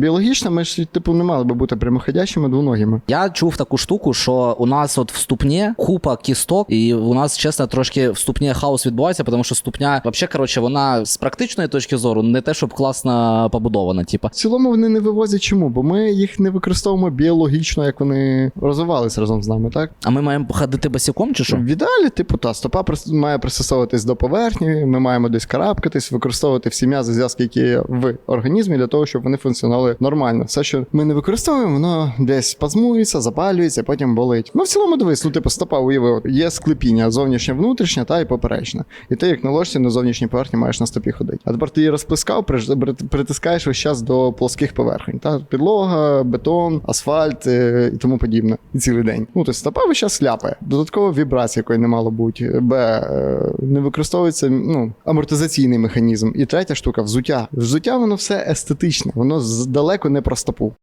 Біологічно ми ж типу не мали би бути прямоходящими двоногими. Я чув таку штуку, що у нас от в ступні купа кісток, і у нас, чесно, трошки в ступні хаос відбувається, тому що ступня, взагалі, коротше, вона з практичної точки зору не те, щоб класно побудована, типа. В цілому вони не вивозять чому, бо ми їх не використовуємо біологічно, як вони розвивалися разом з нами, так? А ми маємо ходити босиком чи що? В ідеалі, типу, та стопа має пристосовуватись до поверхні, ми маємо десь карабкатись, використовувати всі м'язи, зв'язки, які є в організмі, для того, щоб вони функціонували нормально. Все, що ми не використовуємо, воно десь спазмується, запалюється, потім болить. Ну, в цілому дивись, ну, типу, стопа уявив, є склепіння зовнішнє, внутрішнє та і поперечне. І ти, як на ложці, на зовнішній поверхні маєш на стопі ходити. А тепер ти її розплескав, притискаєш весь час до плоских поверхень. Та? Підлога, бетон, асфальт е, і тому подібне. І цілий день. Ну, тобто стопа весь час ляпає. Додатково вібрація, якої не мало бути. Б. е, Не використовується ну, амортизаційний механізм. І третя штука взуття. Взуття воно все естетичне, воно з- далеко не про стопу.